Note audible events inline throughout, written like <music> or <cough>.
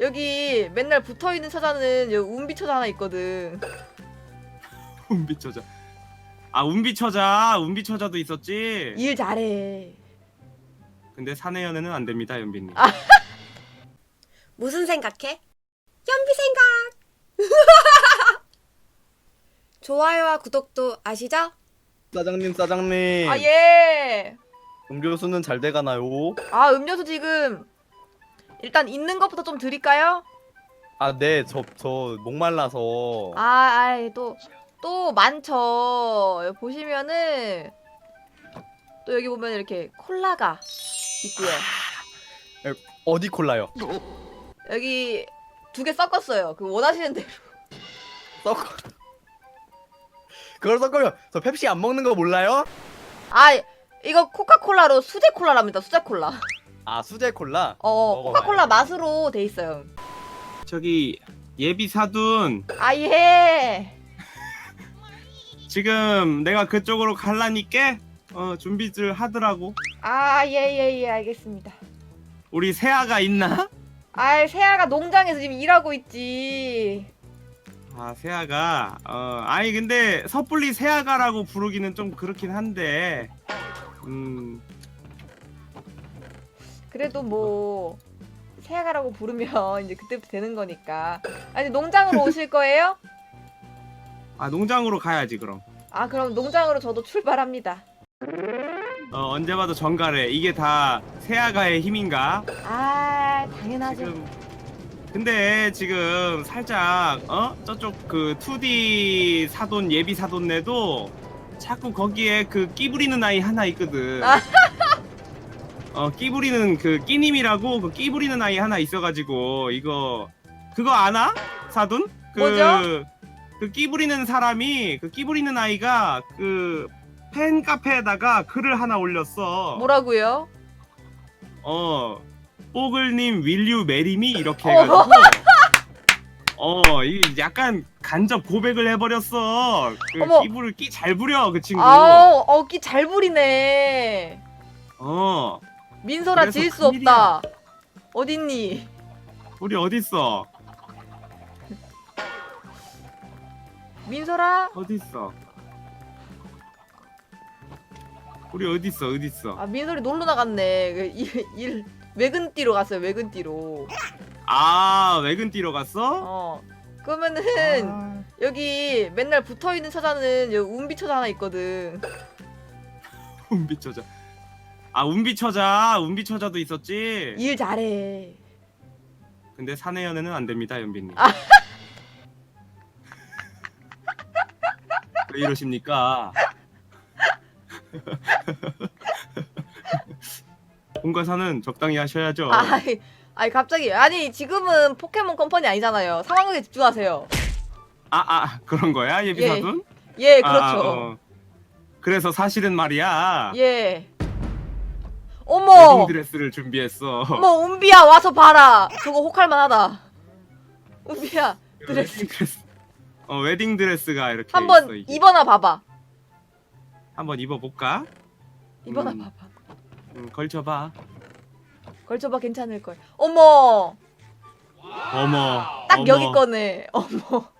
여기 맨날 붙어 있는 처자는 여기 운비 처자 하나 있거든. <laughs> 운비 처자. 아 운비 처자, 운비 처자도 있었지. 일 잘해. 근데 사내 연애는 안 됩니다, 연빈님. 아. <laughs> 무슨 생각해? 연비 생각! <laughs> 좋아요와 구독도 아시죠? 사장님 사장님 아 예. 음료수는 잘 돼가나요? 아 음료수 지금 일단 있는 것부터 좀 드릴까요? 아 네 저 저 목말라서 아, 아이 또 또 많죠. 여기 보시면은 또 여기 보면 이렇게 콜라가 있고요. 어디 콜라요? 여기 두 개 섞었어요. 그 원하시는 대로. 섞어 그걸 섞으면 저 펩시 안 먹는 거 몰라요? 아 이거 코카콜라로 수제 콜라랍니다. 수제 콜라. 아 수제 콜라? 어 먹어봐요. 코카콜라 맛으로 돼 있어요. 저기 예비 사둔 아 예. <laughs> 지금 내가 그쪽으로 갈라니까 어 준비들 하더라고. 아 예 예 예 알겠습니다. 우리 세아가 있나? 아 세아가 농장에서 지금 일하고 있지. 아 세아가 어 아니 근데 섣불리 세아가라고 부르기는 좀 그렇긴 한데 음 그래도 뭐 세아가라고 부르면 <laughs> 이제 그때부터 되는 거니까. 아니 농장으로 <laughs> 오실 거예요? 아 농장으로 가야지 그럼. 아 그럼 농장으로 저도 출발합니다. 어 언제 봐도 정갈해. 이게 다 세아가의 힘인가? 아 당연하죠. 지금 근데 지금 살짝 어 저쪽 그 2D 사돈 예비 사돈 내도 자꾸 거기에 그 끼부리는 아이 하나 있거든. 아. 어 끼 부리는 그 끼님이라고 그 끼 부리는 아이 하나 있어가지고 이거 그거 아나 사돈? 그, 뭐죠? 그 끼 부리는 사람이 그 끼 부리는 아이가 그 팬 카페에다가 글을 하나 올렸어. 뭐라고요? 어 뽀글님 윌류 메리미 이렇게 해가지고 <laughs> 어 이 약간 간접 고백을 해버렸어 그 어머. 끼부를 끼 잘 부려 그 친구 아우 어깨 잘 부리네. 어 민설아 그래서 질수 큰일이야. 없다. 어딨니? 우리 어딨어 민설아? 어딨어 우리 어딨어 어딨어 아 민설이 놀러 나갔네. 그 일, 일 외근띠로 갔어요. 외근띠로. 아 외근 뛰러 갔어? 어. 그러면은 아, 여기 맨날 붙어 있는 처자는 여기 운비 처자 하나 있거든. <laughs> 운비 처자 아 운비 처자 운비 처자도 있었지 일 잘해. 근데 사내 연애는 안 됩니다 연빈님 아. <laughs> 왜 이러십니까 <laughs> 본가사는 적당히 하셔야죠 아이, 아이 갑자기 아니 지금은 포켓몬 컴퍼니 아니잖아요. 상황극에 집중하세요. 아, 아 그런 거야 예비사돈? 예, 아, 그렇죠. 어. 그래서 사실은 말이야 예. 어머, 웨딩 드레스를 준비했어 어머 운비야 와서 봐라. 저거 혹할만하다. 운비야 드레스 웨딩 드레스 어 웨딩 드레스가 이렇게 있어 한번 이게. 입어나 봐봐. 한번 입어볼까? 입어나 음. 봐봐. 음, 걸쳐봐 걸쳐봐 괜찮을 걸. 어머, 어머 딱 어머. 여기 거네. 어머.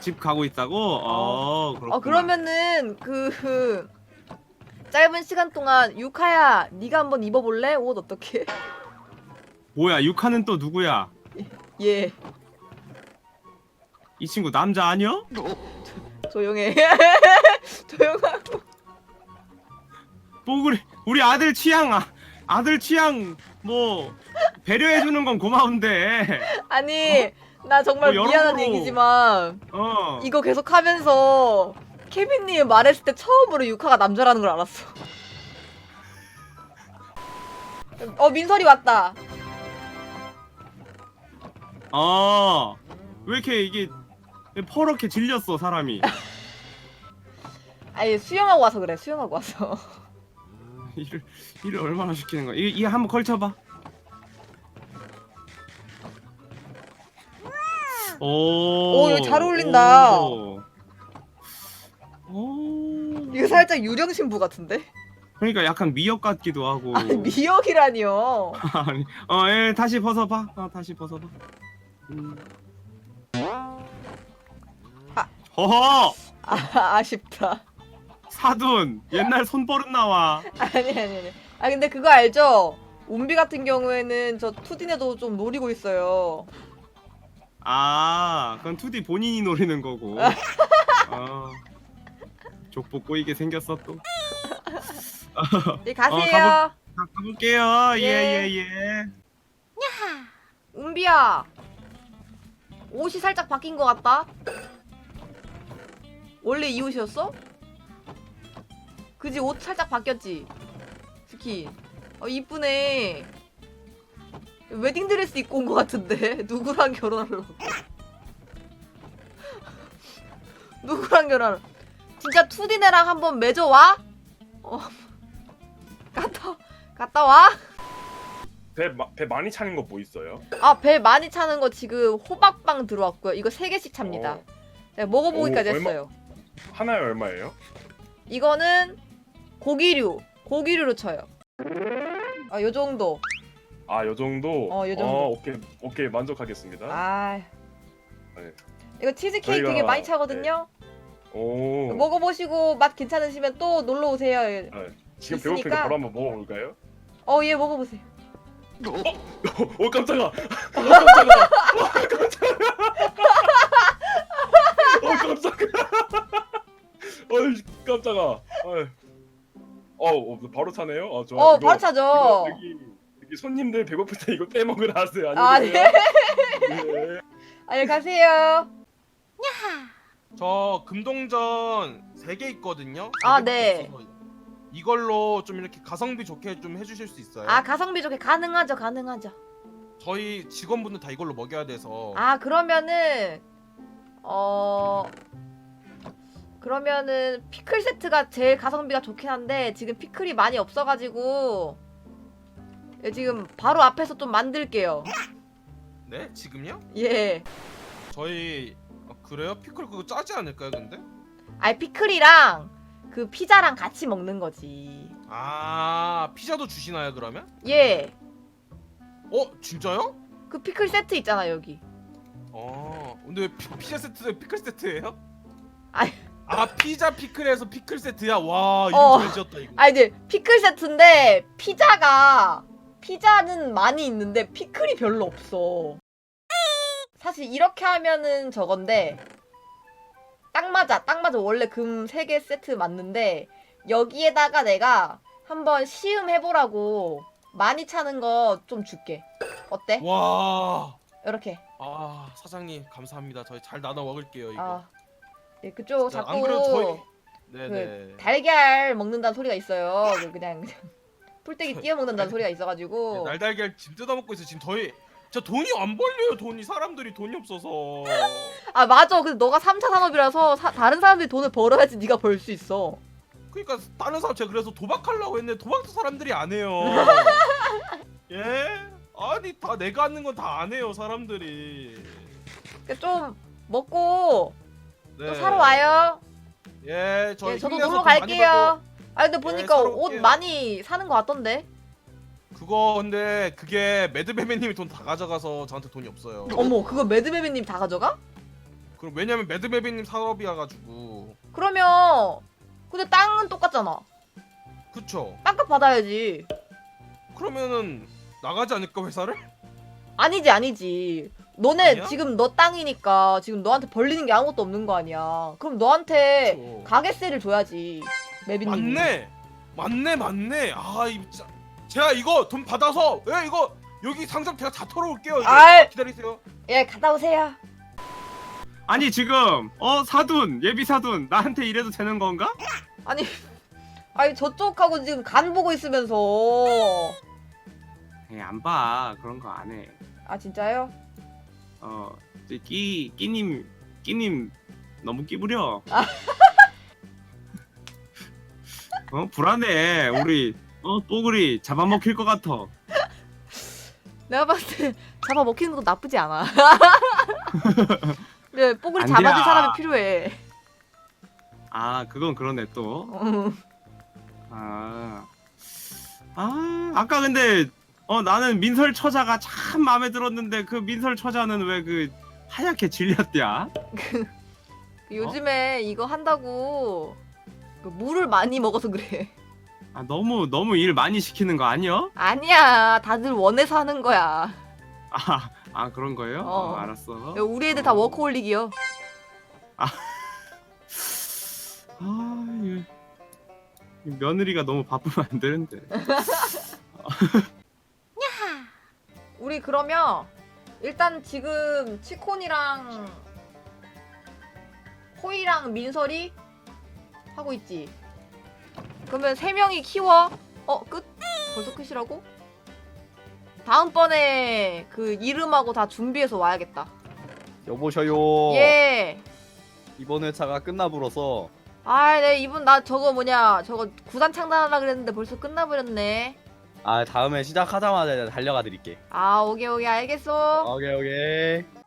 집 가고 있다고? 어, 그렇구나. 어 그러면은 그 짧은 시간 동안 유카야 네가 한번 입어볼래? 옷 어떻게? 뭐야 육하는 또 누구야? <laughs> 예. 이 친구 남자 아니야? 조용해. <laughs> 조용하고. 뭐 그래 우리 아들 취향 아, 아들 취향 뭐 배려해 주는 건 고마운데 아니 나 정말 뭐 미안한 여러모로- 얘기지만 어 이거 계속 하면서 케빈님 말했을 때 처음으로 유카가 남자라는 걸 알았어. 어 민설이 왔다. 어, 왜 이렇게 이게 퍼렇게 질렸어 사람이 아니 수영하고 와서 그래 수영하고 와서. <laughs> 일을 일을 얼마나 시키는 거야 이, 이 한번 걸쳐봐 오, 오, 이거 잘 어울린다. 오. 오. 이거 살짝 유령 신부 같은데? 그러니까 약간 미역 같기도 하고. 아니 미역이라니요. 아니, 어, 예, 다시 벗어봐. 어, 다시 벗어봐. 음. 아. 허허! 아 아쉽다. 사돈! 옛날 손버릇 나와. 아니 아니 아니. 아 근데 그거 알죠? 온비 같은 경우에는 저 투딘에도 좀 노리고 있어요. 아, 그건 2D 본인이 노리는 거고. <laughs> 어. 족보 꼬이게 생겼어 또. <laughs> 네 가세요. 가- 가볼게요. 예, 예. 예, 예. 은비야. 옷이 살짝 바뀐 것 같다. 원래 이 옷이었어? 그지 옷 살짝 바뀌었지. 스킨. 어 이쁘네. 웨딩 드레스 입고 온 것 같은데 <laughs> 누구랑 결혼하려고? <laughs> 누구랑 결혼? 진짜 투디네랑 한번 맺어와? 어. <laughs> 갔다 갔다 와? 배, 마, 배 많이 차는 거 뭐 있어요? 아 배 많이 차는 거 지금 호박빵 들어왔고요. 이거 세 개씩 찹니다. 어, 제가 먹어보기까지 오, 얼마- 했어요. 하나에 얼마예요? 이거는 고기류, 고기류로 쳐요. 아, 요 정도. 아, 요 정도? 어, 요 정도. 어, 오케이, 오케이, 만족하겠습니다. 아, 네. 이거 치즈 케이크 되게 저희가- 많이 차거든요. 오, 먹어보시고 맛 괜찮으시면 또 놀러 오세요. 지금 있으니까- 배고프니까 바로 한번 먹어볼까요? 어, 예, 먹어보세요. 오, 깜짝아! 오, 깜짝아! 오, 깜짝아! 오, 깜짝아! 어이, 깜짝아! 어이. 어, 어, 바로 차네요? 어, 저 어, 이거- 바로 차죠. 여기, 여기 손님들 배고플 때 이거 빼먹으러 하세요. 아, 안녕히 네. 계세요. 네. 아, 예, 가세요. 저 금동전 3개 있거든요. 아, 세 개밖에 네. 없어서 이걸로 좀 이렇게 가성비 좋게 좀 해주실 수 있어요? 아, 가성비 좋게 가능하죠, 가능하죠. 저희 직원분들 다 이걸로 먹여야 돼서. 아, 그러면은, 어, 그러면은 피클 세트가 제일 가성비가 좋긴 한데 지금 피클이 많이 없어가지고 예, 지금 바로 앞에서 좀 만들게요. 네? 지금요? 예. 저희 아, 그래요? 피클 그거 짜지 않을까요, 근데? 아니 피클이랑 그 피자랑 같이 먹는 거지. 아 피자도 주시나요 그러면? 예. 어 진짜요? 그 피클 세트 있잖아 여기. 어 근데 왜 피, 피자 세트 피클 세트예요? 아니. 아 피자 피클에서 피클 세트야 와 이거 어. 잘 지었다 이거. 아 이제 피클 세트인데 피자가 피자는 많이 있는데 피클이 별로 없어. 사실 이렇게 하면은 저건데 딱 맞아 딱 맞아 원래 금 3개 세트 맞는데 여기에다가 내가 한번 시음 해보라고 많이 차는 거 좀 줄게 어때? 와. 이렇게 아 사장님 감사합니다. 저희 잘 나눠 먹을게요 이거. 아 예, 그쪽 자꾸 안 그래도 저희 네네. 달걀 먹는다는 소리가 있어요 그 그냥 <laughs> 풀떼기 저- 띄어 먹는다는 소리가 있어가지고 네, 날달걀 지금 뜯어먹고 있어. 지금 저희 저 돈이 안 벌려요. 돈이 사람들이 돈이 없어서. 아 맞아. 근데 너가 3차 산업이라서 사- 다른 사람들이 돈을 벌어야지 네가 벌 수 있어. 그러니까 다른 사람 제가 그래서 도박하려고 했는데 도박도 사람들이 안 해요. <laughs> 예? 아니 다 내가 하는 건 다 안 해요 사람들이. 그러니까 좀 먹고 네. 또 사러 와요. 예, 저 예, 저도 힘내서 놀러 돈 많이 갈게요. 아 근데 보니까 사러 옷 올게요. 많이 사는 거 같던데. 그거 근데 그게 매드베베님이 돈 다 가져가서 저한테 돈이 없어요. 어머 그거 매드베베님 다 가져가? 그럼 왜냐면 매드베베님 산업이야 가지고. 그러면 근데 땅은 똑같잖아. 그쵸? 땅값 받아야지. 그러면은 나가지 않을까 회사를? 아니지 아니지. 너네 아니야? 지금 너 땅이니까 지금 너한테 벌리는 게 아무것도 없는 거 아니야. 그럼 너한테 그쵸. 가게세를 줘야지. 매비님. 맞네. 맞네, 맞네. 아, 이 진짜 제가 이거 돈 받아서 예, 이거 여기 상점 제가 다 털어올게요. 이거. 아이. 기다리세요. 예 갔다 오세요. 아니 지금 어 사돈 예비 사돈 나한테 이래도 되는 건가? 아니, <laughs> 아니 저쪽하고 지금 간 보고 있으면서 에이 안봐 그런 거 안 해. 아 진짜요? 어, 이제 끼 끼님 끼님 너무 끼부려. 아. <laughs> 어 불안해 우리 어 뽀글이 잡아먹힐 것 같아. <laughs> 내가 봤을 때 잡아 먹히는 것도 나쁘지 않아. <laughs> 네, 뽀글이 안 잡아줄. 사람이 필요해. 아 그건 그러네 또. 음. 아아 아까 근데 어 나는 민설 처자가 참 마음에 들었는데 그 민설 처자는 왜 그 하얗게 질렸냐? <laughs> 요즘에 이거 한다고 그 물을 많이 먹어서 그래. 아 너무 너무 일 많이 시키는 거 아니야? 아니야, 다들 원해서 하는 거야. 아, 아 그런 거예요? 어. 어, 알았어. 우리 애들 다 워커홀릭이요. 아, 이, 이 며느리가 너무 바쁘면 안 되는데. <laughs> 우리 그러면 일단 지금 치콘이랑 호이랑 민설이 하고 있지. 그러면 세 명이 키워. 어 끝? 벌써 끝이라고? 다음번에 그 이름하고 다 준비해서 와야겠다. 여보셔요. 예. 이번 회차가 끝나불어서 아, 네 이분 나 저거 뭐냐 저거 구단 창단하려 그랬는데 벌써 끝나버렸네. 아 다음에 시작하자마자 달려가 드릴게. 아 오케이 오케이 알겠어. 오케이 오케이.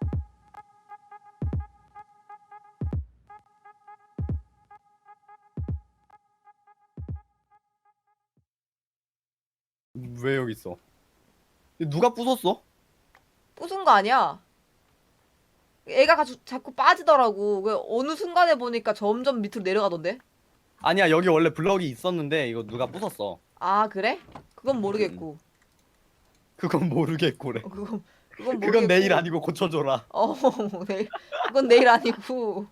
왜 여기 있어? 누가 부쉈어? 부순 거 아니야? 애가 가, 자꾸 빠지더라고. 그 어느 순간에 보니까 점점 밑으로 내려가던데. 아니야 여기 원래 블럭이 있었는데 이거 누가 부쉈어? 아 그래? 그건 모르겠고. 그건 모르겠고래. 어, 그건 그건 모르겠고. 그건 내일 아니고 고쳐줘라. 어 <laughs> 내일 그건 내일 아니고.